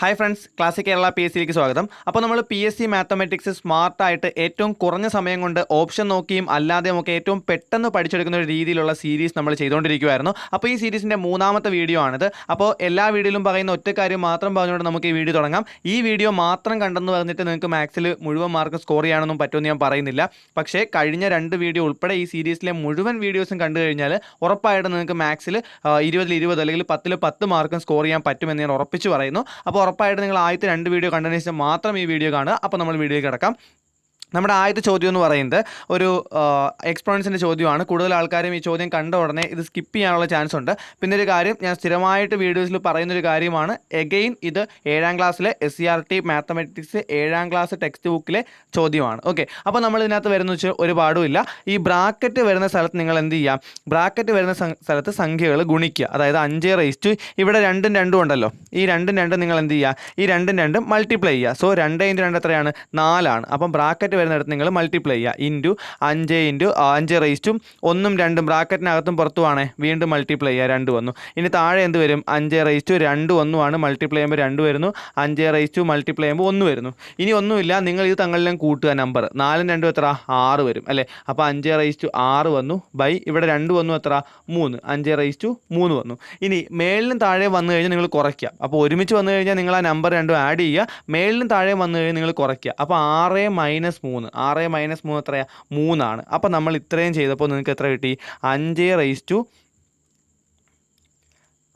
Hi friends classic Kerala P S സിയിലേക്ക് സ്വാഗതം. അപ്പോൾ നമ്മൾ പി എസ് സി മാത്തമെറ്റിക്സ് സ്മാർട്ടായിട്ട് ഏറ്റവും കുറഞ്ഞ സമയം കൊണ്ട് ഓപ്ഷൻ നോക്കിയും അല്ലാതെയും ഒക്കെ ഏറ്റവും പെട്ടെന്ന് പഠിച്ചെടുക്കുന്ന ഒരു രീതിയിലുള്ള സീരീസ് നമ്മൾ ചെയ്തുകൊണ്ടിരിക്കുമായിരുന്നു അപ്പോൾ ഈ സീരീസിന്റെ മൂന്നാമത്തെ വീഡിയോ ആണിത്. അപ്പോൾ എല്ലാ വീഡിയോയിലും പറയുന്ന ഒറ്റ കാര്യം മാത്രം പറഞ്ഞുകൊണ്ട് നമുക്ക് ഈ വീഡിയോ തുടങ്ങാം. ഈ വീഡിയോ മാത്രം കണ്ടെന്ന് പറഞ്ഞിട്ട് നിങ്ങൾക്ക് മാത്സിൽ മുഴുവൻ മാർക്ക് സ്കോർ ചെയ്യാനൊന്നും പറ്റുമെന്ന് ഞാൻ പറയുന്നില്ല. പക്ഷേ കഴിഞ്ഞ രണ്ട് വീഡിയോ ഉൾപ്പെടെ ഈ സീരീസിലെ മുഴുവൻ വീഡിയോസും കണ്ടു കഴിഞ്ഞാൽ ഉറപ്പായിട്ട് നിങ്ങൾക്ക് മാത്സിൽ ഇരുപതിൽ ഇരുപത് അല്ലെങ്കിൽ പത്തിൽ പത്ത് മാർക്കും സ്കോർ ചെയ്യാൻ പറ്റുമെന്ന് ഞാൻ ഉറപ്പിച്ച് പറയുന്നു. അപ്പോൾ ഉറപ്പായിട്ട് നിങ്ങൾ ആദ്യത്തെ രണ്ട് വീഡിയോ കണ്ടതിന് ശേഷം മാത്രം ഈ വീഡിയോ കാണുക. അപ്പോൾ നമ്മൾ വീഡിയോ കിടക്കാം. നമ്മുടെ ആദ്യത്തെ ചോദ്യം എന്ന് പറയുന്നത് ഒരു എക്സ്പോണൻസിന്റെ ചോദ്യമാണ്. കൂടുതൽ ആൾക്കാരും ഈ ചോദ്യം കണ്ട ഉടനെ ഇത് സ്കിപ്പ് ചെയ്യാനുള്ള ചാൻസ് ഉണ്ട്. പിന്നെ ഒരു കാര്യം ഞാൻ സ്ഥിരമായിട്ട് വീഡിയോസിൽ പറയുന്നൊരു കാര്യമാണ്. എഗെയിൻ ഇത് ഏഴാം ക്ലാസ്സിലെ S C R T mathematics ഏഴാം ക്ലാസ് ടെക്സ്റ്റ് ബുക്കിലെ ചോദ്യമാണ്. ഓക്കെ അപ്പോൾ നമ്മൾ ഇതിനകത്ത് വരുന്ന വെച്ചാൽ ഒരു പാടുമില്ല ഈ ബ്രാക്കറ്റ് വരുന്ന സ്ഥലത്ത് നിങ്ങൾ എന്ത് ചെയ്യുക ബ്രാക്കറ്റ് വരുന്ന സ്ഥലത്ത് സംഖ്യകൾ ഗുണിക്കുക. അതായത് അഞ്ച് റേസ്റ്റ് ഇവിടെ രണ്ടും രണ്ടും ഉണ്ടല്ലോ. ഈ രണ്ടും രണ്ടും നിങ്ങൾ എന്ത് ചെയ്യുക? ഈ രണ്ടും രണ്ടും മൾട്ടിപ്ലൈ ചെയ്യുക. സോ രണ്ട് ഇന്റു രണ്ട് എത്രയാണ്? നാലാണ്. അപ്പം ബ്രാക്കറ്റ് വരുന്നിടത്ത് നിങ്ങൾ മൾട്ടിപ്ലൈ ചെയ്യുക. ഇന്റു അഞ്ച് ഇന്റു അഞ്ച് റേസ്റ്റും ഒന്നും രണ്ടും ബ്രാക്കറ്റിനകത്തും പുറത്തുമാണ് വീണ്ടും മൾട്ടിപ്ലൈ ചെയ്യുക. രണ്ട് വന്നു. ഇനി താഴെ എന്ത് വരും? അഞ്ച് റേസ്റ്റു രണ്ട് ഒന്നുമാണ്. മൾട്ടിപ്ലൈ ചെയ്യുമ്പോൾ രണ്ട് വരുന്നു. അഞ്ച് റേസ്റ്റു മൾട്ടിപ്ലൈ ചെയ്യുമ്പോൾ ഒന്ന് വരുന്നു. ഇനി ഒന്നുമില്ല. നിങ്ങൾ ഇത് തങ്ങളിലും കൂട്ടുക നമ്പർ നാലും രണ്ടും എത്ര? ആറ് വരും അല്ലേ? അപ്പോൾ അഞ്ച് റേസ്റ്റു ആറ് വന്നു. ബൈ ഇവിടെ രണ്ട് വന്നു എത്ര? മൂന്ന്. അഞ്ച് റേസ്റ്റു മൂന്ന് വന്നു. ഇനി മേളിലും താഴെ വന്നു കഴിഞ്ഞാൽ നിങ്ങൾ കുറയ്ക്കുക. അപ്പോൾ ഒരുമിച്ച് വന്നു കഴിഞ്ഞാൽ നിങ്ങൾ ആ നമ്പർ രണ്ടും ആഡ് ചെയ്യുക. മേളിലും താഴെ വന്നു കഴിഞ്ഞാൽ നിങ്ങൾ കുറയ്ക്കുക. അപ്പോൾ ആറ് മൈനസ് മൂന്ന്. ആറ് മൈനസ് മൂന്ന് എത്രയാണ് മൂന്നാണ്. അപ്പോൾ നമ്മൾ ഇത്രയും ചെയ്തപ്പോൾ നിങ്ങൾക്ക് എത്ര കിട്ടി? അഞ്ച് റേസ് ടു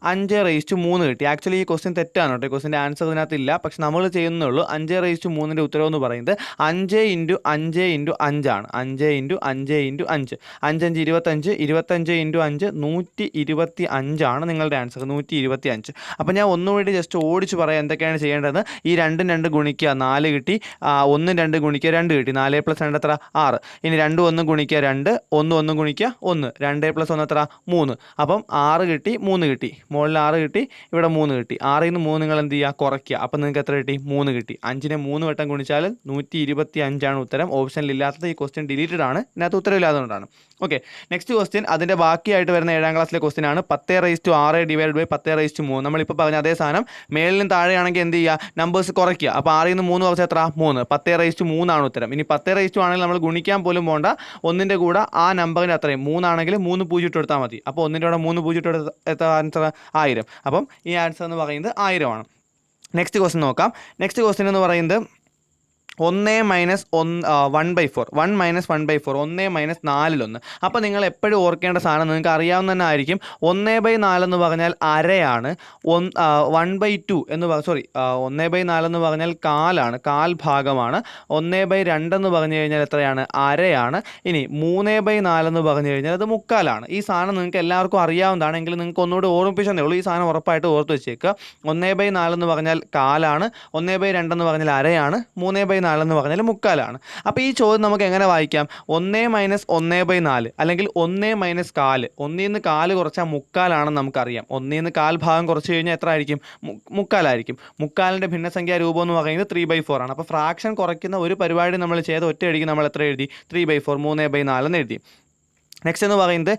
അഞ്ച് റേസ് ടു മൂന്ന് കിട്ടി. ആക്ച്വലി ഈ ക്വസ്റ്റ്യൻ തെറ്റാണ് കേട്ടോ. ഈ ക്വസ്റ്റിന്റെ ആൻസർ ഇതിനകത്ത് ഇല്ല പക്ഷെ നമ്മൾ ചെയ്യുന്നേ ഉള്ളൂ അഞ്ച് റേസ് ടു മൂന്നിന്റെ ഉത്തരവ് എന്ന് പറയുന്നത് അഞ്ച് ഇന്റു അഞ്ച് ഇന്റു അഞ്ചാണ്. അഞ്ച് ഇന്റു അഞ്ച് ഇന്റു അഞ്ച്. അഞ്ചഞ്ച് ഇരുപത്തഞ്ച് ഇരുപത്തഞ്ച് ഇന്റു അഞ്ച് നൂറ്റി ഇരുപത്തി അഞ്ചാണ് നിങ്ങളുടെ ആൻസർ നൂറ്റി ഇരുപത്തി അഞ്ച്. അപ്പോൾ ഞാൻ ഒന്നുകൂടി ജസ്റ്റ് ഓടിച്ച് പറയാം എന്തൊക്കെയാണ് ചെയ്യേണ്ടത് ഈ രണ്ടും രണ്ട് ഗുണിക്കുക നാല് കിട്ടി. ഒന്നും രണ്ട് ഗുണിക്കുക രണ്ട് കിട്ടി. നാല് പ്ലസ് രണ്ട് എത്ര? ആറ്. ഇനി രണ്ട് ഒന്ന് ഗുണിക്കുക രണ്ട്. ഒന്ന് ഒന്ന് ഗുണിക്കുക ഒന്ന്. രണ്ട് പ്ലസ് ഒന്ന് എത്ര? മൂന്ന്. അപ്പം ആറ് കിട്ടി മൂന്ന് കിട്ടി. മുകളിൽ ആറ് കിട്ടി ഇവിടെ മൂന്ന് കിട്ടി. ആറിൽ നിന്ന് മൂന്ന് നിങ്ങൾ എന്ത് ചെയ്യുക? കുറയ്ക്കുക. അപ്പം നിങ്ങൾക്ക് എത്ര കിട്ടി? മൂന്ന് കിട്ടി. അഞ്ചിനെ മൂന്ന് വട്ടം ഗുണിച്ചാൽ നൂറ്റി ഇരുപത്തി അഞ്ചാണ് ഉത്തരം ഓപ്ഷനിൽ ഇല്ലാത്തത് ഈ ക്വസ്റ്റ്യൻ ഡിലീറ്റഡ് ആണ്. ഇതിനകത്ത് ഉത്തരവില്ലാത്തതുകൊണ്ടാണ് ഓക്കെ നെക്സ്റ്റ് ക്വസ്റ്റ്യൻ അതിന്റെ ബാക്കിയായിട്ട് വരുന്ന ഏഴാം ക്ലാസ്സിലെ ക്വസ്റ്റ്യൻ ആണ്. പത്തേ റേസ് ടു ആറ് ഡിവൈഡ് ബൈ പത്തേ റേസ് ടു മൂന്ന്. നമ്മളിപ്പോൾ പറഞ്ഞ അതേ സാധനം. മേളിലും താഴെയാണെങ്കിൽ എന്ത് ചെയ്യുക? നമ്പേഴ്സ് കുറയ്ക്കുക. അപ്പോൾ ആറിൽ നിന്ന് മൂന്ന് കുറച്ച് എത്ര? മൂന്ന്. പത്തേ റേസ് ടു മൂന്നാണ് ഉത്തരം. ഇനി പത്തേ റേസ് ടു ആണെങ്കിൽ നമ്മൾ ഗുണിക്കാൻ പോലും പോകണ്ട ഒന്നിന്റെ കൂടെ ആ നമ്പറിന്റെ അത്രയും. മൂന്നാണെങ്കിൽ മൂന്ന് പൂജ്യം ഇട്ട് കൊടുത്താൽ മതി. അപ്പോൾ ഒന്നിന്റെ കൂടെ മൂന്ന് പൂജ്യം ഇട്ട് കൊടുത്താൽ എത്ര? ആൻസർ ആയിരം. അപ്പം ഈ ആൻസർ എന്ന് പറയുന്നത് ആയിരമാണ്. നെക്സ്റ്റ് ക്വസ്റ്റ്യൻ നോക്കാം. നെക്സ്റ്റ് ക്വസ്റ്റ്യൻ എന്ന് പറയുന്നത് ഒന്ന് മൈനസ് ഒന്ന് one by four. One minus one by four. ഒന്ന് മൈനസ് നാലിലൊന്ന്. അപ്പോൾ നിങ്ങൾ എപ്പോഴും ഓർക്കേണ്ട സാധനം നിങ്ങൾക്ക് അറിയാവുന്ന തന്നെ ആയിരിക്കും. ഒന്ന് ബൈ നാലെന്ന് പറഞ്ഞാൽ അരയാണ്. വൺ ബൈ ടു എന്ന് സോറി ഒന്ന് ബൈ നാലെന്ന് പറഞ്ഞാൽ കാലാണ് കാൽ ഭാഗമാണ്. ഒന്ന് ബൈ രണ്ടെന്ന് പറഞ്ഞു കഴിഞ്ഞാൽ എത്രയാണ്? അരയാണ്. ഇനി മൂന്ന് ബൈ നാലെന്ന് പറഞ്ഞു കഴിഞ്ഞാൽ അത് മുക്കാലാണ്. ഈ സാധനം നിങ്ങൾക്ക് എല്ലാവർക്കും അറിയാവുന്നതാണ്. എങ്കിലും നിങ്ങൾക്ക് ഒന്നുകൂടി ഓർമ്മിപ്പിച്ചതേ ഉള്ളൂ. ഈ സാധനം ഉറപ്പായിട്ട് ഓർത്ത് വെച്ചേക്കുക. ഒന്ന് ബൈ നാലെന്ന് പറഞ്ഞാൽ കാലാണ്. ഒന്ന് ബൈ രണ്ടെന്ന് പറഞ്ഞാൽ അരയാണ്. മൂന്ന് ബൈ നാലെന്ന് പറഞ്ഞാൽ മുക്കാലാണ്. അപ്പോൾ ഈ ചോദ്യം നമുക്ക് എങ്ങനെ വായിക്കാം? ഒന്നേ മൈനസ് ഒന്നേ ബൈ നാല് അല്ലെങ്കിൽ ഒന്നേ മൈനസ് കാൽ. ഒന്നിൽ നിന്ന് കാൽ കുറച്ചാൽ മുക്കാലാണെന്ന് നമുക്കറിയാം. ഒന്നിൽ നിന്ന് കാൽ ഭാഗം കുറച്ച് കഴിഞ്ഞാൽ എത്ര ആയിരിക്കും? മുക്കാലായിരിക്കും. മുക്കാലിന്റെ ഭിന്നസംഖ്യാ രൂപം എന്ന് പറയുന്നത് ത്രീ ബൈ ഫോർ ആണ്. അപ്പോൾ ഫ്രാക്ഷൻ കുറയ്ക്കുന്ന ഒരു പരിപാടി നമ്മൾ ചെയ്ത് ഒറ്റയടിക്ക് നമ്മൾ എത്ര എഴുതി? ത്രീ ബൈ ഫോർ മൂന്നേ ബൈ നാലെന്ന് എഴുതി. നെക്സ്റ്റ് എന്ന് പറയുന്നത്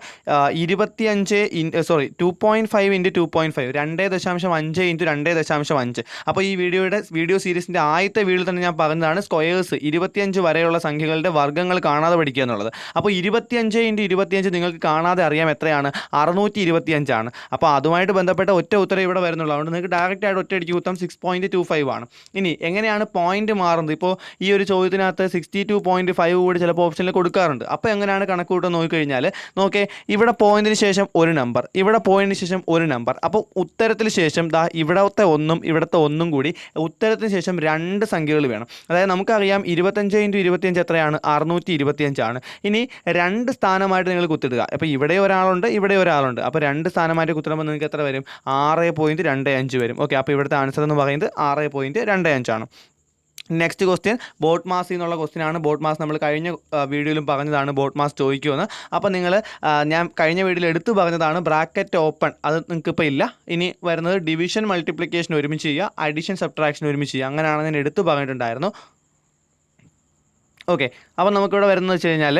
ഇരുപത്തിയഞ്ച് in sorry two point five into two point five രണ്ട് ദശാംശം അഞ്ച് ഇന്റു രണ്ട് ദശാംശം അഞ്ച്. അപ്പോൾ ഈ വീഡിയോയുടെ വീഡിയോ സീരീസിന്റെ ആദ്യത്തെ വീഡിയോ തന്നെ ഞാൻ പറഞ്ഞതാണ് സ്ക്വയേഴ്സ് ഇരുപത്തിയഞ്ച് വരെയുള്ള സംഖ്യകളുടെ വർഗങ്ങൾ കാണാതെ പഠിക്കുക എന്നുള്ളത്. അപ്പോൾ ഇരുപത്തിയഞ്ച് ഇന്റു ഇരുപത്തിയഞ്ച് നിങ്ങൾക്ക് കാണാതെ അറിയാം എത്രയാണ്? അറുന്നൂറ്റി ഇരുപത്തിയഞ്ചാണ് അപ്പോൾ അതുമായിട്ട് ബന്ധപ്പെട്ട ഒറ്റ ഉത്തരം ഇവിടെ വരുന്നുള്ളൂ. അതുകൊണ്ട് നിങ്ങൾക്ക് ഡയറക്റ്റ് ആയിട്ട് ഒറ്റയടിക്ക് ഉത്തരം സിക്സ് പോയിന്റ് ടു ഫൈവ് ആണ്. ഇനി എങ്ങനെയാണ് പോയിന്റ് മാറുന്നത്? ഇപ്പോൾ ഈ ഒരു ചോദ്യത്തിനകത്ത് സിക്സ്റ്റി ടു പോയിന്റ് ഫൈവ് കൂടി ചിലപ്പോൾ ഓപ്ഷനിൽ കൊടുക്കാറുണ്ട്. അപ്പോൾ എങ്ങനെയാണ് കണക്ക് കൂട്ടം നോക്കിക്കഴിഞ്ഞാൽ നോക്കേ ഇവിടെ പോയിന്റിന് ശേഷം ഒരു നമ്പർ ഇവിടെ പോയിന്റിന് ശേഷം ഒരു നമ്പർ അപ്പോൾ ഉത്തരത്തിന് ശേഷം ദാ ഇവിടത്തെ ഒന്നും ഇവിടുത്തെ ഒന്നും കൂടി ഉത്തരത്തിന് ശേഷം രണ്ട് സംഖ്യകൾ വേണം. അതായത് നമുക്കറിയാം ഇരുപത്തഞ്ച് ഇന്റു ഇരുപത്തിയഞ്ച് എത്രയാണ്? അറുന്നൂറ്റി ഇരുപത്തിയഞ്ചാണ് ഇനി രണ്ട് സ്ഥാനമായിട്ട് നിങ്ങൾ കുത്തിടുക അപ്പോൾ ഇവിടെ ഒരാളുണ്ട് ഇവിടെ ഒരാളുണ്ട്. അപ്പോൾ രണ്ട് സ്ഥാനമായിട്ട് കുത്തിടുമ്പോൾ നിങ്ങൾക്ക് എത്ര വരും? ആറ് പോയിന്റ് രണ്ട് അഞ്ച് വരും. ഓക്കെ അപ്പോൾ ഇവിടുത്തെ ആൻസർ എന്ന് പറയുന്നത് ആറ് പോയിന്റ് രണ്ട് അഞ്ചാണ് നെക്സ്റ്റ് ക്വസ്റ്റ്യൻ ബോട്ട് മാസ് എന്നുള്ള ക്വസ്റ്റ്യൻ ആണ്. ബോട്ട് മാസ് നമ്മൾ കഴിഞ്ഞ വീഡിയോയിലും പറഞ്ഞതാണ് ബോട്ട് മാസ് ചോദിക്കുമെന്ന് അപ്പോൾ നിങ്ങൾ ഞാൻ കഴിഞ്ഞ വീഡിയോയിൽ എടുത്തു പറഞ്ഞതാണ് ബ്രാക്കറ്റ് ഓപ്പൺ അത് നിങ്ങൾക്ക് ഇപ്പോൾ ഇല്ല. ഇനി വരുന്നത് ഡിവിഷൻ മൾട്ടിപ്ലിക്കേഷൻ ഒരുമിച്ച് ചെയ്യുക. അഡീഷൻ സബ്ട്രാക്ഷൻ ഒരുമിച്ച് ചെയ്യുക. അങ്ങനെയാണ് ഞാൻ എടുത്തു പറഞ്ഞിട്ടുണ്ടായിരുന്നു. ഓക്കെ അപ്പോൾ നമുക്കിവിടെ വരുന്നത് വെച്ച് കഴിഞ്ഞാൽ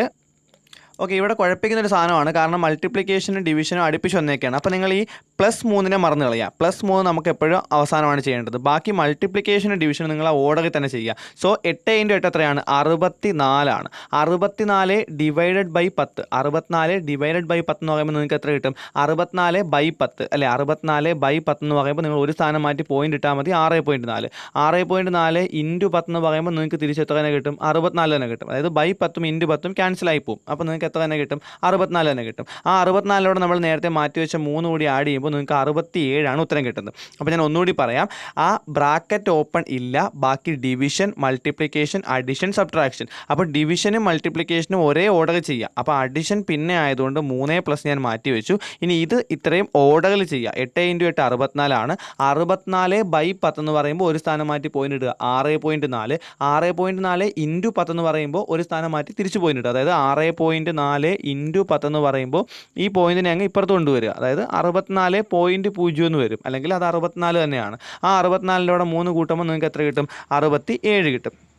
ഓക്കെ ഇവിടെ കുഴപ്പിക്കുന്ന ഒരു സാധനമാണ്. കാരണം മൾട്ടിപ്ലിക്കേഷനും ഡിവിഷനും അടുപ്പിച്ച് വന്നേക്കാണ്. അപ്പോൾ നിങ്ങൾ ഈ പ്ലസ് മൂന്നിനെ മറന്നു കളയുക. പ്ലസ് മൂന്ന് നമുക്ക് എപ്പോഴും അവസാനമാണ് ചെയ്യേണ്ടത്. ബാക്കി മൾട്ടിപ്ലിക്കേഷനും ഡിവിഷനും നിങ്ങൾ ആ ഓർഡറിൽ തന്നെ ചെയ്യുക. സോ എട്ട് ഇന്റു എട്ട് എത്രയാണ്? അറുപത്തി നാലാണ് അറുപത്തി നാല് ഡിവൈഡഡ് ബൈ പത്ത്. അറുപത്തിനാല് ഡിവൈഡഡ് ബൈ പത്ത് എന്ന് പറയുമ്പോൾ നിങ്ങൾക്ക് എത്ര കിട്ടും? അറുപത്തിനാല് ബൈ പത്ത്. അല്ലെ? അറുപത്തിനാല് ബൈ പത്ത് എന്ന് പറയുമ്പോൾ നിങ്ങൾ ഒരു സ്ഥാനം മാറ്റി പോയിന്റ് ഇട്ടാൽ മതി. ആറ് പോയിന്റ് നാല്. ആറ് പോയിന്റ് നാല് ഇന്റു പത്ത് എന്ന് പറയുമ്പോൾ നിങ്ങൾക്ക് തിരിച്ച് എത്ര തന്നെ കിട്ടും? അറുപത്തിനാല് തന്നെ കിട്ടും. അതായത് ബൈ പത്തും ഇന്റു പത്തും ക്യാൻസൽ ആയി പോകും അപ്പോൾ നിങ്ങൾക്ക് എത്ര തന്നെ കിട്ടും? അറുപത്തിനാല് തന്നെ കിട്ടും. ആ അറുപത്തിനാലിലൂടെ നമ്മൾ നേരത്തെ മാറ്റി വെച്ച മൂന്ന് കൂടി ആഡ് ചെയ്യുമ്പോൾ നിങ്ങൾക്ക് അറുപത്തി ഏഴാണ് ഉത്തരം കിട്ടുന്നത്. അപ്പോൾ ഞാൻ ഒന്നുകൂടി പറയാം. ആ ബ്രാക്കറ്റ് ഓപ്പൺ ഇല്ല. ബാക്കി ഡിവിഷൻ മൾട്ടിപ്ലിക്കേഷൻ അഡിഷൻ സബ്ട്രാക്ഷൻ അപ്പോൾ ഡിവിഷനും മൾട്ടിപ്ലിക്കേഷനും ഒരേ ഓർഡർ ചെയ്യുക. അപ്പോൾ അഡിഷൻ പിന്നെ ആയതുകൊണ്ട് മൂന്നേ പ്ലസ് ഞാൻ മാറ്റി വെച്ചു. ഇനി ഇത് ഇത്രയും ഓർഡറിൽ ചെയ്യുക. എട്ട് ഇന്റു എട്ട് അറുപത്തിനാലാണ്. അറുപത്തിനാല് ബൈ പത്ത് എന്ന് പറയുമ്പോൾ ഒരു സ്ഥാനം മാറ്റി പോയിന്റ് ഇടുക. ആറ് പോയിന്റ് നാല്. ആറ് പോയിന്റ് നാല് ഇന്റു പത്ത് എന്ന് പറയുമ്പോൾ ഒരു സ്ഥാനം മാറ്റി തിരിച്ചു പോയിന്റ് ഇടുക. അതായത് ആറ് പോയിന്റ് നാല് ഇന്റു പത്ത് എന്ന് പറയുമ്പോൾ ഈ പോയിന്റിനെ അങ്ങ് ഇപ്പുറത്ത് കൊണ്ടുവരിക. അതായത് അറുപത്തിനാല് പോയിന്റ് പൂജ്യം എന്ന് വരും. അല്ലെങ്കിൽ അത് അറുപത്തിനാല് തന്നെയാണ്. ആ അറുപത്തിനാലിലൂടെ മൂന്ന് കൂട്ടുമ്പോൾ നിങ്ങൾക്ക് എത്ര കിട്ടും? അറുപത്തി കിട്ടും.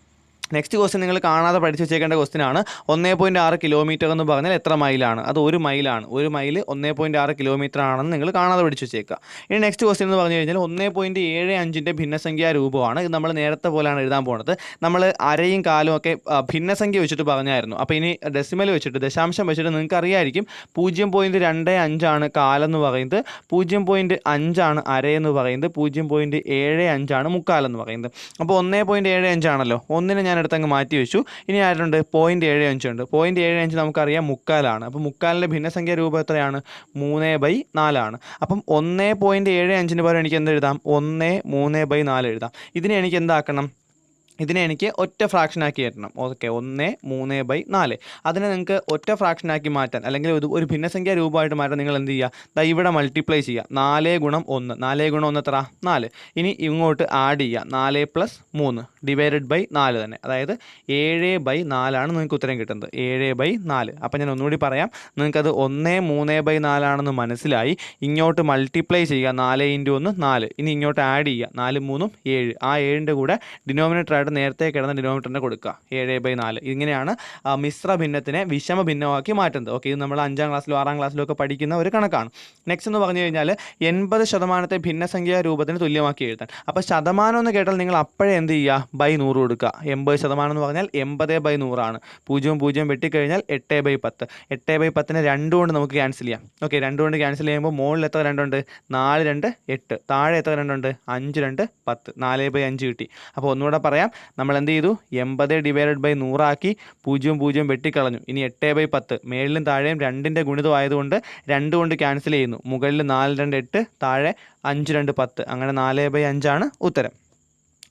നെക്സ്റ്റ് ക്വസ്റ്റ്യൻ നിങ്ങൾ കാണാതെ പഠിച്ചു വെച്ചേക്കേണ്ട ക്വസ്റ്റ്യൻ ആണ്. ഒന്നേ പോയിന്റ് ആറ് കിലോമീറ്റർ എന്ന് പറഞ്ഞാൽ എത്ര മൈലാണ്? അത് ഒരു മൈലാണ്. ഒരു മൈൽ ഒന്നേ പോയിന്റ് ആറ് കിലോമീറ്റർ ആണെന്ന് നിങ്ങൾ കാണാതെ പഠിച്ചു വെച്ചേക്കുക ഇനി നെക്സ്റ്റ് ക്വസ്റ്റ്യൻ എന്ന് പറഞ്ഞു കഴിഞ്ഞാൽ ഒന്നേ പോയിന്റ് ഏഴ് അഞ്ചിന്റെ ഭിന്നസംഖ്യാ രൂപമാണ്. ഇത് നമ്മൾ നേരത്തെ പോലെയാണ് എഴുതാൻ പോകുന്നത് നമ്മൾ അരയും കാലും ഒക്കെ ഭിന്നസംഖ്യ വെച്ചിട്ട് പറഞ്ഞായിരുന്നു. അപ്പോൾ ഇനി ഡെസിമൽ വെച്ചിട്ട് ദശാംശം വെച്ചിട്ട് നിങ്ങൾക്ക് അറിയായിരിക്കും. പൂജ്യം പോയിന്റ് രണ്ട് അഞ്ചാണ് കാലെന്ന് പറയുന്നത്. പൂജ്യം പോയിന്റ് അഞ്ചാണ് അരയെന്ന് പറയുന്നത്. പൂജ്യം പോയിന്റ് ഏഴ് അഞ്ചാണ് മുക്കാലെന്ന് പറയുന്നത്. അപ്പോൾ ഒന്നേ പോയിന്റ് ഏഴ് അഞ്ചാണല്ലോ. ഒന്നിനെ ഞാൻ എടുത്തങ്ങ് മാറ്റി വെച്ചു. ഇനി ആരുണ്ട്? പോയിന്റ് ഏഴ് അഞ്ചുണ്ട് പോയിന്റ് ഏഴ് അഞ്ച് നമുക്കറിയാം മുക്കാലാണ്. അപ്പോൾ മുക്കാലിന്റെ ഭിന്നസംഖ്യ രൂപം എത്രയാണ്? മൂന്ന് ബൈ നാലാണ് അപ്പം ഒന്ന് പോയിന്റ് ഏഴ് അഞ്ചിന് പകരം എനിക്ക് എന്ത് എഴുതാം ഒന്ന് മൂന്ന് ബൈ നാല് എഴുതാം. ഇതിനെ എനിക്ക് എന്താക്കണം? ഇതിനെ എനിക്ക് ഒറ്റ ഫ്രാക്ഷനാക്കി തരണം ഓക്കെ ഒന്ന് മൂന്ന് ബൈ നാല്. അതിനെ നിങ്ങൾക്ക് ഒറ്റ ഫ്രാക്ഷനാക്കി മാറ്റാൻ അല്ലെങ്കിൽ ഒരു ഒരു ഭിന്നസംഖ്യ രൂപമായിട്ട് മാറ്റാൻ നിങ്ങൾ എന്ത് ചെയ്യുക? ദാ ഇവിടെ മൾട്ടിപ്ലൈ ചെയ്യുക. നാല് ഗുണം ഒന്ന്. നാല് ഗുണം ഒന്ന് എത്ര നാല്. ഇനി ഇങ്ങോട്ട് ആഡ് ചെയ്യുക. നാല് പ്ലസ് മൂന്ന്. ഡിവൈഡഡ് ബൈ നാല് തന്നെ. അതായത് ഏഴ് ബൈ നാലാണ് നിങ്ങൾക്ക് ഉത്തരം കിട്ടുന്നത്. ഏഴ് ബൈ നാല്. അപ്പം ഞാൻ ഒന്നുകൂടി പറയാം. നിങ്ങൾക്കത് ഒന്ന് മൂന്ന് ബൈ നാലാണെന്ന് മനസ്സിലായി. ഇങ്ങോട്ട് മൾട്ടിപ്ലൈ ചെയ്യുക. നാല് ഇന്റു ഒന്ന് നാല്. ഇനി ഇങ്ങോട്ട് ആഡ് ചെയ്യുക. നാല് മൂന്നും ഏഴ്. ആ ഏഴിന്റെ കൂടെ ഡിനോമിനേറ്റർ ആയിട്ട് നേരത്തെ കിടന്ന ഡിനോമിനേറ്ററിനെ കൊടുക്കുക. ഏഴ് ബൈ നാല്. ഇങ്ങനെയാണ് മിശ്ര ഭിന്നത്തിനെ വിഷമ ഭിന്നമാക്കി മാറ്റുന്നത്. ഓക്കെ ഇത് നമ്മൾ അഞ്ചാം ക്ലാസ്സിലും ആറാം ക്ലാസ്സിലും ഒക്കെ പഠിക്കുന്ന ഒരു കണക്കാണ്. നെക്സ്റ്റ് എന്ന് പറഞ്ഞു കഴിഞ്ഞാൽ എൺപത് ശതമാനത്തെ ഭിന്നസംഖ്യാ രൂപത്തിന് തുല്യമാക്കി എഴുതാൻ. അപ്പോൾ ശതമാനം എന്ന് കേട്ടാൽ നിങ്ങൾ അപ്പോഴേ എന്ത് ചെയ്യുക? ബൈ നൂറ് കൊടുക്കുക. എൺപത് ശതമാനം എന്ന് പറഞ്ഞാൽ എൺപത് ബൈ നൂറാണ്. പൂജ്യം പൂജ്യം വെട്ടിക്കഴിഞ്ഞാൽ എട്ട് ബൈ പത്ത്. എട്ട് ബൈ പത്തിനെ രണ്ട് കൊണ്ട് നമുക്ക് ക്യാൻസൽ ചെയ്യാം. ഓക്കെ രണ്ട് കൊണ്ട് ക്യാൻസൽ ചെയ്യുമ്പോൾ മുകളിൽ എത്ര രണ്ടുണ്ട് നാല് രണ്ട് എട്ട്. താഴെ എത്ര രണ്ടുണ്ട് അഞ്ച് രണ്ട് പത്ത്. നാല് ബൈ അഞ്ച് കിട്ടി. അപ്പോൾ ഒന്നുകൂടെ പറയാം. നമ്മൾ എന്ത് ചെയ്തു എൺപത് ഡിവൈഡഡ് ബൈ നൂറാക്കി പൂജ്യം പൂജ്യം വെട്ടിക്കളഞ്ഞു. ഇനി എട്ട് ബൈ പത്ത്. മേളിലും താഴെയും രണ്ടിന്റെ ഗുണിതമായതുകൊണ്ട് രണ്ട് കൊണ്ട് ക്യാൻസൽ ചെയ്യുന്നു. മുകളിൽ നാല് രണ്ട് എട്ട് താഴെ അഞ്ച് രണ്ട് പത്ത്. അങ്ങനെ നാല് ബൈ അഞ്ചാണ് ഉത്തരം.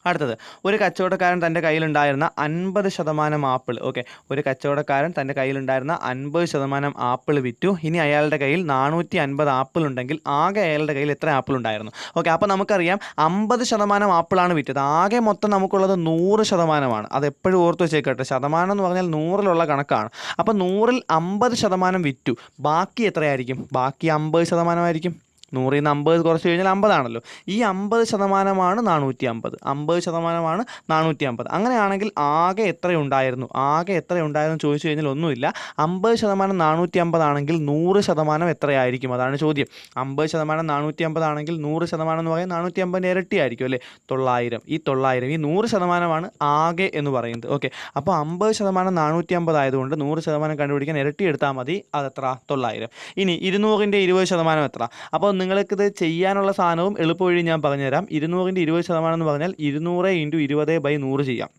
അടുത്തത് ഒരു കച്ചവടക്കാരൻ തന്റെ കയ്യിലുണ്ടായിരുന്ന അൻപത് ശതമാനം ആപ്പിൾ ഓക്കെ ഒരു കച്ചവടക്കാരൻ തന്റെ കയ്യിലുണ്ടായിരുന്ന അൻപത് ശതമാനം ആപ്പിൾ വിറ്റു. ഇനി അയാളുടെ കയ്യിൽ നാനൂറ്റി അൻപത് ആപ്പിൾ ഉണ്ടെങ്കിൽ ആകെ അയാളുടെ കയ്യിൽ എത്ര ആപ്പിൾ ഉണ്ടായിരുന്നു? ഓക്കെ അപ്പോൾ നമുക്കറിയാം അമ്പത് ശതമാനം ആപ്പിളാണ് വിറ്റത്. ആകെ മൊത്തം നമുക്കുള്ളത് നൂറ് ശതമാനമാണ്. അത് എപ്പോഴും ഓർത്ത് വെച്ചേക്കട്ടെ. ശതമാനം എന്ന് പറഞ്ഞാൽ നൂറിലുള്ള കണക്കാണ്. അപ്പോൾ നൂറിൽ അമ്പത് ശതമാനം വിറ്റു. ബാക്കി എത്രയായിരിക്കും? ബാക്കി അമ്പത് ശതമാനമായിരിക്കും. നൂറിൽ നിന്ന് അമ്പത് കുറച്ച് കഴിഞ്ഞാൽ അമ്പതാണല്ലോ. ഈ അമ്പത് ശതമാനമാണ് നാനൂറ്റി അമ്പത് അമ്പത് ശതമാനമാണ് നാനൂറ്റി അമ്പത് അങ്ങനെയാണെങ്കിൽ ആകെ എത്രയുണ്ടായിരുന്നു? ആകെ എത്രയുണ്ടായിരുന്നു ചോദിച്ചു കഴിഞ്ഞാൽ ഒന്നുമില്ല. അമ്പത് ശതമാനം നാനൂറ്റി അമ്പതാണെങ്കിൽ നൂറ് ശതമാനം എത്രയായിരിക്കും? അതാണ് ചോദ്യം. അമ്പത് ശതമാനം നാനൂറ്റി അമ്പതാണെങ്കിൽ നൂറ് ശതമാനം എന്ന് പറയുന്നത് നാനൂറ്റി അമ്പതിന്റെ ഇരട്ടി ആയിരിക്കും അല്ലേ? തൊള്ളായിരം. ഈ തൊള്ളായിരം. ഈ നൂറ് ശതമാനമാണ് ആകെ എന്ന് പറയുന്നത്. ഓക്കെ. അപ്പോൾ അമ്പത് ശതമാനം നാനൂറ്റി അമ്പത് ആയതുകൊണ്ട് നൂറ് ശതമാനം കണ്ടുപിടിക്കാൻ ഇരട്ടി എടുത്താൽ മതി. അതെത്ര? തൊള്ളായിരം. ഇനി ഇരുന്നൂറിന്റെ ഇരുപത് ശതമാനം എത്ര? അപ്പോൾ നിങ്ങൾക്കിത് ചെയ്യാനുള്ള സാധനവും എളുപ്പവഴി ഞാൻ പറഞ്ഞുതരാം. ഇരുന്നൂറിന്റെ ഇരുപത് ശതമാനം എന്ന് പറഞ്ഞാൽ ഇരുന്നൂറ് ഇന്റു ഇരുപത് ബൈ നൂറ് ചെയ്യാം.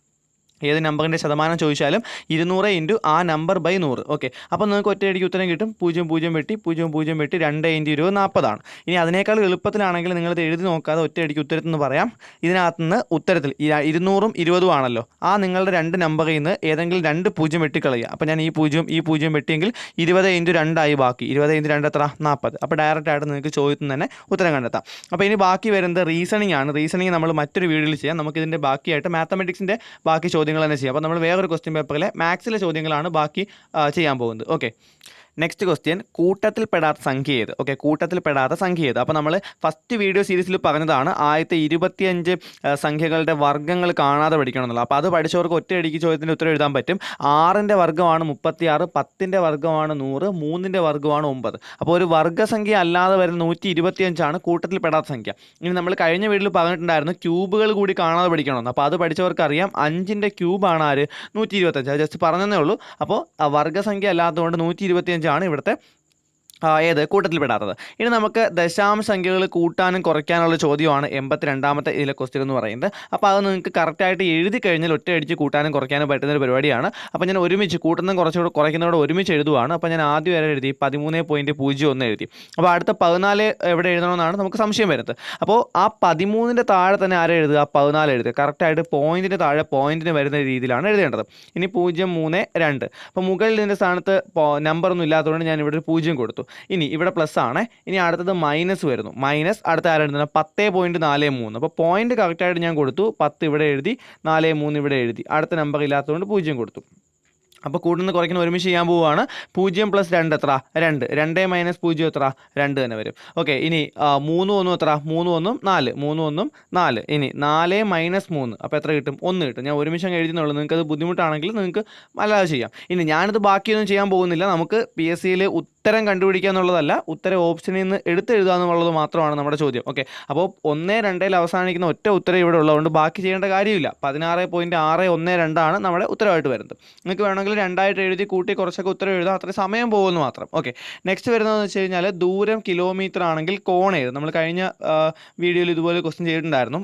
ഏത് നമ്പറിന്റെ ശതമാനം ചോദിച്ചാലും ഇരുന്നൂറ് ഇന്റു ആ നമ്പർ ബൈ നൂറ്. ഓക്കെ അപ്പോൾ നിങ്ങൾക്ക് ഒറ്റയടിക്ക് ഉത്തരം കിട്ടും. പൂജ്യം പൂജ്യം വെട്ടി പൂജ്യം പൂജ്യം വെട്ടി രണ്ട് ഇന്റു ഇരുപത് നാൽപ്പതാണ്. ഇനി അതിനേക്കാൾ എളുപ്പത്തിലാണെങ്കിൽ നിങ്ങളിത് എഴുതി നോക്കാതെ ഒറ്റയടിക്ക് ഉത്തരത്തിൽ നിന്ന് പറയാം. ഇതിനകത്ത് നിന്ന് ഉത്തരത്തിൽ ഇരുന്നൂറും ഇരുപതും ആണല്ലോ. ആ നിങ്ങളുടെ രണ്ട് നമ്പറിൽ നിന്ന് ഏതെങ്കിലും രണ്ട് പൂജ്യം വെട്ടിക്കളയുക. അപ്പോൾ ഞാൻ ഈ പൂജ്യം ഈ പൂജ്യം വെട്ടിയെങ്കിൽ ഇരുപത് ഇന്റു രണ്ടായി ബാക്കി. ഇരുപത് ഇന്റു രണ്ട് എത്ര? നാൽപ്പത്. അപ്പോൾ ഡയറക്റ്റായിട്ട് നിങ്ങൾക്ക് ചോദ്യത്തിൽ തന്നെ ഉത്തരം കണ്ടെത്താം. അപ്പോൾ ഇനി ബാക്കി വരുന്നത് റീസണിങ് ആണ്. റീസണിങ് നമ്മൾ മറ്റൊരു വീഡിയോയിൽ ചെയ്യാം. നമുക്കിതിന്റെ ബാക്കിയായിട്ട് മാത്തമെറ്റിക്സിന്റെ ബാക്കി ചോദ്യങ്ങൾ തന്നെ ചെയ്യാം. അപ്പോൾ നമ്മൾ വേറൊരു ക്വസ്റ്റ്യൻ പേപ്പറിലെ മാത്സിലെ ചോദ്യങ്ങളാണ് ബാക്കി ചെയ്യാൻ പോകുന്നത്. ഓക്കെ നെക്സ്റ്റ് ക്വസ്റ്റ്യൻ കൂട്ടത്തിൽ പെടാത്ത സംഖ്യ ഏത് ഓക്കെ കൂട്ടത്തിൽ പെടാത്ത സംഖ്യ ഏത് അപ്പോൾ നമ്മൾ ഫസ്റ്റ് വീഡിയോ സീരീസിൽ പറഞ്ഞതാണ് ആദ്യത്തെ ഇരുപത്തിയഞ്ച് സംഖ്യകളുടെ വർഗങ്ങൾ കാണാതെ പഠിക്കണം എന്നുള്ളത്. അപ്പോൾ അത് പഠിച്ചവർക്ക് ഒറ്റയടിക്ക് ചോദ്യത്തിന്റെ ഉത്തരം എഴുതാൻ പറ്റും. ആറിന്റെ വർഗമാണ് മുപ്പത്തിയാറ് പത്തിന്റെ വർഗമാണ് നൂറ് മൂന്നിന്റെ വർഗമാണ് ഒമ്പത്. അപ്പോൾ ഒരു വർഗസംഖ്യ അല്ലാതെ വരുന്ന നൂറ്റി ഇരുപത്തിയഞ്ചാണ് കൂട്ടത്തിൽ പെടാത്ത സംഖ്യ. ഇനി നമ്മൾ കഴിഞ്ഞ വീട്ടിൽ പറഞ്ഞിട്ടുണ്ടായിരുന്നു ക്യൂബുകൾ കൂടി കാണാതെ പഠിക്കണമെന്ന് അപ്പോൾ അത് പഠിച്ചവർക്ക് അറിയാം അഞ്ചിന്റെ ക്യൂബാണ് ആര്? നൂറ്റി ഇരുപത്തഞ്ച് അത് ജസ്റ്റ് പറഞ്ഞതേ ഉള്ളൂ. അപ്പോൾ വർഗസംഖ്യ അല്ലാത്തതുകൊണ്ട് നൂറ്റി ഇരുപത്തിയഞ്ചാണ് ഇവിടുത്തെ ഏത്? കൂട്ടത്തിൽപ്പെടാത്തത് ഇനി നമുക്ക് ദശാംശ സംഖ്യകൾ കൂട്ടാനും കുറയ്ക്കാനുള്ള ചോദ്യമാണ് എൺപത്തി രണ്ടാമത്തെ ഇതിലെ ക്വസ്റ്റ്യൻ എന്ന് പറയുന്നത്. അപ്പോൾ അത് നിങ്ങൾക്ക് കറക്റ്റായിട്ട് എഴുതി കഴിഞ്ഞാൽ ഒറ്റയടിച്ച് കൂട്ടാനും കുറയ്ക്കാനും പറ്റുന്ന ഒരു പരിപാടിയാണ്. അപ്പോൾ ഞാൻ ഒരുമിച്ച് കൂട്ടുന്നതും കുറച്ചുകൂടെ കുറയ്ക്കുന്നതോടെ ഒരുമിച്ച് എഴുതുവാണ്. അപ്പോൾ ഞാൻ ആദ്യം വരെ എഴുതി പതിമൂന്ന് പോയിന്റ് പൂജ്യം ഒന്ന് എഴുതി. അപ്പോൾ അടുത്ത പതിനാല് എവിടെ എഴുതണമെന്നാണ് നമുക്ക് സംശയം വരുന്നത്. അപ്പോൾ ആ പതിമൂന്നിന്റെ താഴെ തന്നെ ആരെ എഴുതുക? പതിനാല് എഴുതുക. കറക്റ്റായിട്ട് പോയിന്റിന്റെ താഴെ പോയിന്റിന് വരുന്ന രീതിയിലാണ് എഴുതേണ്ടത്. ഇനി പൂജ്യം മൂന്ന് രണ്ട്. അപ്പോൾ മുകളിൽ ഇതിന്റെ സ്ഥാനത്ത് നമ്പറൊന്നും ഇല്ലാത്തതുകൊണ്ട് ഞാൻ ഇവിടെ ഒരു പൂജ്യം കൊടുത്തു. ഇനി ഇവിടെ പ്ലസ് ആണ്. ഇനി അടുത്തത് മൈനസ് വരുന്നു. മൈനസ് അടുത്ത ആരെഴുതുന്നത് പത്ത് പോയിന്റ് നാല് മൂന്ന്. അപ്പോൾ പോയിന്റ് കറക്റ്റായിട്ട് ഞാൻ കൊടുത്തു. പത്ത് ഇവിടെ എഴുതി നാല് മൂന്ന് ഇവിടെ എഴുതി. അടുത്ത നമ്പർ ഇല്ലാത്തതുകൊണ്ട് പൂജ്യം കൊടുത്തു. അപ്പോൾ കൂടുന്ന കുറയ്ക്കുന്ന ഒരുമിച്ച് ചെയ്യാൻ പോവുകയാണ്. പൂജ്യം പ്ലസ് രണ്ട് എത്ര രണ്ട്. രണ്ട് മൈനസ് പൂജ്യം എത്ര രണ്ട് തന്നെ വരും. ഓക്കെ ഇനി മൂന്നും ഒന്നും എത്ര മൂന്ന് ഒന്നും നാല്. മൂന്ന് ഒന്നും നാല്. ഇനി നാല് മൈനസ് മൂന്ന്. അപ്പോൾ എത്ര കിട്ടും? ഒന്ന് കിട്ടും. ഞാൻ ഒരുമിച്ച് അങ്ങ് എഴുതുന്നുള്ളൂ നിങ്ങൾക്ക് അത് ബുദ്ധിമുട്ടാണെങ്കിൽ നിങ്ങൾക്ക് അല്ലാതെ ചെയ്യാം. ഇനി ഞാനിത് ബാക്കിയൊന്നും ചെയ്യാൻ പോകുന്നില്ല. നമുക്ക് പി എസ് സിയിൽ ഉത്തരം കണ്ടുപിടിക്കുക എന്നുള്ളതല്ല ഉത്തരം ഓപ്ഷനിൽ നിന്ന് എടുത്തെഴുതുക എന്നുള്ളത് മാത്രമാണ് നമ്മുടെ ചോദ്യം. ഓക്കെ അപ്പോൾ ഒന്ന് രണ്ടിൽ അവസാനിക്കുന്ന ഒറ്റ ഉത്തരം ഇവിടെ ഉള്ളതുകൊണ്ട് ബാക്കി ചെയ്യേണ്ട കാര്യമില്ല. പതിനാറ് പോയിന്റ് ആറ് ഒന്ന് രണ്ടാണ് നമ്മുടെ ഉത്തരമായിട്ട് വരുന്നത്. നിങ്ങൾക്ക് വേണമെങ്കിൽ രണ്ടായിട്ട് എഴുതി കൂട്ടി കുറച്ചൊക്കെ ഉത്തരം എഴുതാം അത്ര സമയം പോകുമെന്ന് മാത്രം. ഓക്കെ നെക്സ്റ്റ് വരുന്നതെന്ന് വെച്ച് കഴിഞ്ഞാൽ ദൂരം കിലോമീറ്റർ ആണെങ്കിൽ കോൺ ഏത് നമ്മൾ കഴിഞ്ഞ വീഡിയോയിൽ ഇതുപോലെ ക്വസ്റ്റ്യൻ ചെയ്തിട്ടുണ്ടായിരുന്നു.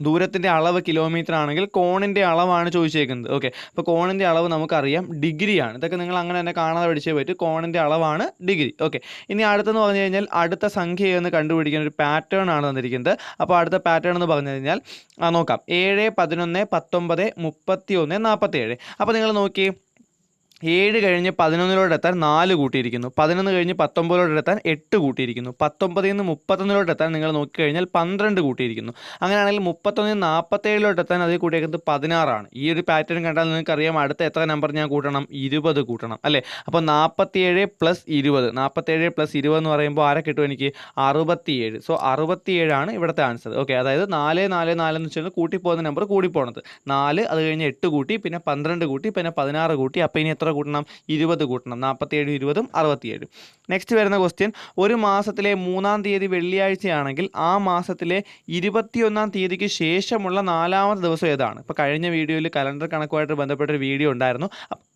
ദൂരത്തിന്റെ അളവ് കിലോമീറ്റർ ആണെങ്കിൽ കോണിന്റെ അളവാണ് ചോദിച്ചേക്കുന്നത്. ഓക്കെ അപ്പോൾ കോണിന്റെ അളവ് നമുക്കറിയാം. ഡിഗ്രിയാണ് ഇതൊക്കെ നിങ്ങൾ അങ്ങനെ തന്നെ കാണാതെ പഠിച്ചേ പറ്റും. കോണിന്റെ അളവാണ് ഡിഗ്രി. ഓക്കെ ഇനി അടുത്തെന്ന് പറഞ്ഞു കഴിഞ്ഞാൽ അടുത്ത സംഖ്യ എന്ന് കണ്ടുപിടിക്കുന്ന ഒരു പാറ്റേൺ ആണ് തന്നിരിക്കുന്നത്. അപ്പോൾ അടുത്ത പാറ്റേൺ എന്ന് പറഞ്ഞു കഴിഞ്ഞാൽ നോക്കാം. ഏഴ് പതിനൊന്ന് പത്തൊമ്പത് മുപ്പത്തി ഒന്ന് നാൽപ്പത്തി ഏഴ് അപ്പോൾ നിങ്ങൾ നോക്കി ഏഴ് കഴിഞ്ഞ് പതിനൊന്നിലോട്ട് എത്താൻ നാല് കൂട്ടിയിരിക്കുന്നു. പതിനൊന്ന് കഴിഞ്ഞ് പത്തൊമ്പതിലോട്ട് എത്താൻ എട്ട് കൂട്ടിയിരിക്കുന്നു. പത്തൊമ്പതിൽ നിന്ന് മുപ്പത്തൊന്നിലോട്ട് എത്താൻ നിങ്ങൾ നോക്കിക്കഴിഞ്ഞാൽ പന്ത്രണ്ട് കൂട്ടിയിരിക്കുന്നു. അങ്ങനെയാണെങ്കിൽ മുപ്പത്തൊന്നിൽ നിന്ന് നാൽപ്പത്തേഴിലോട്ട് എത്താൻ അതിൽ കൂട്ടിയേക്കുന്നത് പതിനാറാണ്. ഈ ഒരു പാറ്റേൺ കണ്ടാൽ നിങ്ങൾക്ക് അറിയാം അടുത്ത എത്ര നമ്പർ ഞാൻ കൂട്ടണം? ഇരുപത് കൂട്ടണം അല്ലേ? അപ്പോൾ നാൽപ്പത്തിയേഴ് പ്ലസ് ഇരുപത്. നാൽപ്പത്തേഴ് പ്ലസ് ഇരുപത് എന്ന് പറയുമ്പോൾ ആരെ കിട്ടും എനിക്ക്? അറുപത്തിയേഴ്. സോ അറുപത്തിയേഴാണ് ഇവിടുത്തെ ആൻസർ ഓക്കെ അതായത് നാല് നാല് നാല് എന്ന് വെച്ചാൽ കൂട്ടിപ്പോകുന്ന നമ്പർ കൂടിപ്പോണത്. നാല് അത് കഴിഞ്ഞ് എട്ട് കൂട്ടി പിന്നെ പന്ത്രണ്ട് കൂട്ടി പിന്നെ പതിനാറ് കൂട്ടി. അപ്പോൾ ഇനി എത്ര കൂട്ടണം ഇരുപത് കൂട്ടണം നാൽപ്പത്തിയേഴ് ഇരുപതും അറുപത്തിയേഴും. നെക്സ്റ്റ് വരുന്ന ക്വസ്റ്റ്യൻ ഒരു മാസത്തിലെ മൂന്നാം തീയതി വെള്ളിയാഴ്ചയാണെങ്കിൽ ആ മാസത്തിലെ ഇരുപത്തിയൊന്നാം തീയതിക്ക് ശേഷമുള്ള നാലാമത്തെ ദിവസം ഏതാണ്? ഇപ്പോൾ കഴിഞ്ഞ വീഡിയോയിൽ കലണ്ടർ കണക്കുമായിട്ട് ബന്ധപ്പെട്ട ഒരു വീഡിയോ ഉണ്ടായിരുന്നു.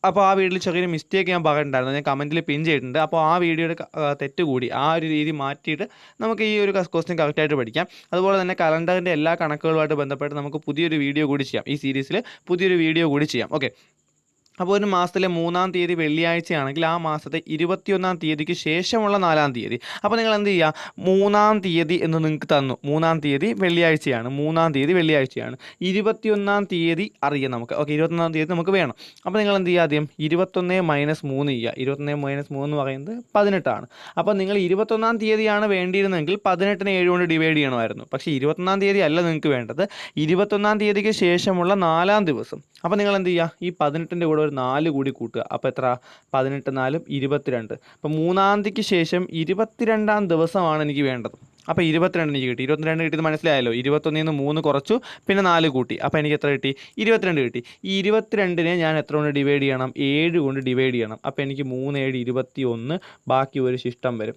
അപ്പോൾ ആ വീഡിയോയിൽ ചെറിയൊരു മിസ്റ്റേക്ക് ഞാൻ പറഞ്ഞിട്ടുണ്ടായിരുന്നു. ഞാൻ കമന്റിൽ പിൻ ചെയ്തിട്ടുണ്ട്. അപ്പോൾ ആ വീഡിയോയുടെ തെറ്റ് കൂടി ആ ഒരു രീതി മാറ്റിയിട്ട് നമുക്ക് ഈ ഒരു ക്വസ്റ്റ്യൻ കറക്റ്റായിട്ട് പഠിക്കാം. അതുപോലെ തന്നെ കലണ്ടറിന്റെ എല്ലാ കണക്കുകളുമായിട്ട് ബന്ധപ്പെട്ട് നമുക്ക് പുതിയൊരു വീഡിയോ കൂടി ചെയ്യാം. ഈ സീരീസിൽ പുതിയൊരു വീഡിയോ കൂടി ചെയ്യാം. ഓക്കെ അപ്പോൾ ഒരു മാസത്തിലെ മൂന്നാം തീയതി വെള്ളിയാഴ്ചയാണെങ്കിൽ ആ മാസത്തെ ഇരുപത്തിയൊന്നാം തീയതിക്ക് ശേഷമുള്ള നാലാം തീയതി. അപ്പോൾ നിങ്ങൾ എന്ത് ചെയ്യുക? മൂന്നാം തീയതി എന്ന് നിങ്ങൾക്ക് തന്നു. മൂന്നാം തീയതി വെള്ളിയാഴ്ചയാണ്. മൂന്നാം തീയതി വെള്ളിയാഴ്ചയാണ്. ഇരുപത്തിയൊന്നാം തീയതി അറിയാം നമുക്ക്. ഓക്കെ ഇരുപത്തൊന്നാം തീയതി നമുക്ക് വേണം. അപ്പോൾ നിങ്ങൾ എന്ത് ചെയ്യുക ആദ്യം? ഇരുപത്തൊന്ന് മൈനസ് മൂന്ന് ചെയ്യുക. ഇരുപത്തൊന്ന് മൈനസ് മൂന്ന് എന്ന് പറയുന്നത് പതിനെട്ടാണ്. അപ്പോൾ നിങ്ങൾ ഇരുപത്തൊന്നാം തീയതിയാണ് വേണ്ടിയിരുന്നെങ്കിൽ പതിനെട്ടിന് ഏഴ് കൊണ്ട് ഡിവൈഡ് ചെയ്യണമായിരുന്നു. പക്ഷേ ഇരുപത്തൊന്നാം തീയതി അല്ല നിങ്ങൾക്ക് വേണ്ടത്. ഇരുപത്തൊന്നാം തീയതിക്ക് ശേഷമുള്ള നാലാം ദിവസം. അപ്പോൾ നിങ്ങൾ എന്ത് ചെയ്യുക? ഈ പതിനെട്ടിന്റെ കൂടെ ഒരു നാല് കൂടി കൂട്ടുക. അപ്പോൾ എത്ര? പതിനെട്ട് നാലും ഇരുപത്തിരണ്ട്. അപ്പോൾ മൂന്നാം തീയതിക്ക് ശേഷം ഇരുപത്തിരണ്ടാം ദിവസമാണ് എനിക്ക് വേണ്ടത്. അപ്പോൾ ഇരുപത്തിരണ്ട് എനിക്ക് കിട്ടി. ഇരുപത്തിരണ്ട് കിട്ടിയത് മനസ്സിലായല്ലോ. ഇരുപത്തൊന്നിൽ നിന്ന് മൂന്ന് കുറച്ചു പിന്നെ നാല് കൂട്ടി. അപ്പോൾ എനിക്ക് എത്ര കിട്ടി? ഇരുപത്തിരണ്ട് കിട്ടി. ഈ ഇരുപത്തിരണ്ടിനെ ഞാൻ എത്ര കൊണ്ട് ഡിവൈഡ് ചെയ്യണം? ഏഴ് കൊണ്ട് ഡിവൈഡ് ചെയ്യണം. അപ്പോൾ എനിക്ക് മൂന്ന് ഏഴ് ഇരുപത്തി ഒന്ന് ബാക്കി ഒരു ശിഷ്ടം വരും.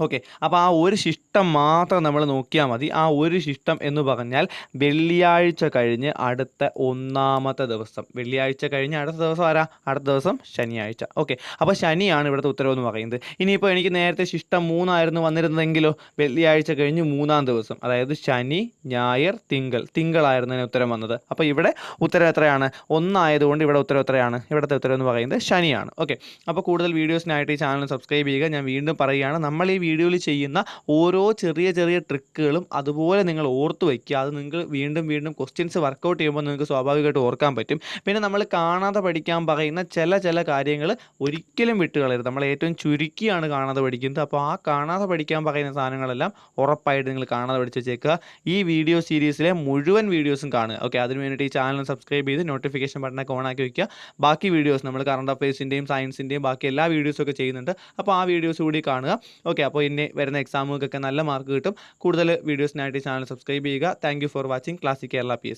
ഓക്കെ അപ്പോൾ ആ ഒരു ശിഷ്ടം മാത്രം നമ്മൾ നോക്കിയാൽ മതി. ആ ഒരു ശിഷ്ടം എന്ന് പറഞ്ഞാൽ വെള്ളിയാഴ്ച കഴിഞ്ഞ് അടുത്ത ഒന്നാമത്തെ ദിവസം. വെള്ളിയാഴ്ച കഴിഞ്ഞ് അടുത്ത ദിവസം ആരാ? അടുത്ത ദിവസം ശനിയാഴ്ച. ഓക്കെ അപ്പോൾ ശനിയാണ് ഇവിടുത്തെ ഉത്തരവെന്ന് പറയുന്നത്. ഇനിയിപ്പോൾ എനിക്ക് നേരത്തെ ശിഷ്ടം മൂന്നായിരുന്നു വന്നിരുന്നതെങ്കിലോ? വെള്ളിയാഴ്ച കഴിഞ്ഞ് മൂന്നാം ദിവസം. അതായത് ശനി ഞായർ തിങ്കൾ. തിങ്കളായിരുന്നു ഉത്തരം വന്നത്. അപ്പോൾ ഇവിടെ ഉത്തരം എത്രയാണ്? ഒന്നായതുകൊണ്ട് ഇവിടെ ഉത്തരം എത്രയാണ്? ഇവിടുത്തെ ഉത്തരം എന്ന് പറയുന്നത് ശനിയാണ്. ഓക്കെ അപ്പോൾ കൂടുതൽ വീഡിയോസിനായിട്ട് ഈ ചാനൽ സബ്സ്ക്രൈബ് ചെയ്യുക. ഞാൻ വീണ്ടും പറയുകയാണ്. നമ്മൾ ഈ വീഡിയോയിൽ ചെയ്യുന്ന ഓരോ ചെറിയ ചെറിയ ട്രിക്കുകളും അതുപോലെ നിങ്ങൾ ഓർത്ത് വയ്ക്കുക അത് നിങ്ങൾ വീണ്ടും വീണ്ടും ക്വസ്റ്റ്യൻസ് വർക്കൗട്ട് ചെയ്യുമ്പോൾ നിങ്ങൾക്ക് സ്വാഭാവികമായിട്ട് ഓർക്കാൻ പറ്റും. പിന്നെ നമ്മൾ കാണാതെ പഠിക്കാൻ പറയുന്ന ചില ചില കാര്യങ്ങൾ ഒരിക്കലും വിട്ടുകളയരുത് നമ്മൾ ഏറ്റവും ചുരുക്കിയാണ് കാണാതെ പഠിക്കുന്നത്. അപ്പോൾ ആ കാണാതെ പഠിക്കാൻ പറയുന്ന സാധനങ്ങളെല്ലാം ഉറപ്പായിട്ട് നിങ്ങൾ കാണാതെ പഠിച്ച് വെച്ചേക്കുക. ഈ വീഡിയോ സീരീസിലെ മുഴുവൻ വീഡിയോസും കാണുക. ഓക്കെ അതിന് വേണ്ടിയിട്ട് ഈ ചാനൽ സബ്സ്ക്രൈബ് ചെയ്ത് നോട്ടിഫിക്കേഷൻ ബട്ടനൊക്കെ ഓൺ ആക്കി വയ്ക്കുക ബാക്കി വീഡിയോസ് നമ്മൾ കറണ്ട് അഫയേഴ്സിന്റെയും സയൻസിന്റെയും ബാക്കി എല്ലാ വീഡിയോസും ഒക്കെ ചെയ്യുന്നുണ്ട്. അപ്പോൾ ആ വീഡിയോസ് കൂടി കാണുക. ഓക്കെ അപ്പോൾ ഇനി വരുന്ന എക്സാമുകൾക്കൊക്കെ നല്ല മാർക്ക് കിട്ടും. കൂടുതൽ വീഡിയോസിനായിട്ട് ചാനൽ സബ്സ്ക്രൈബ് ചെയ്യുക. Thank for watching classic Kerala P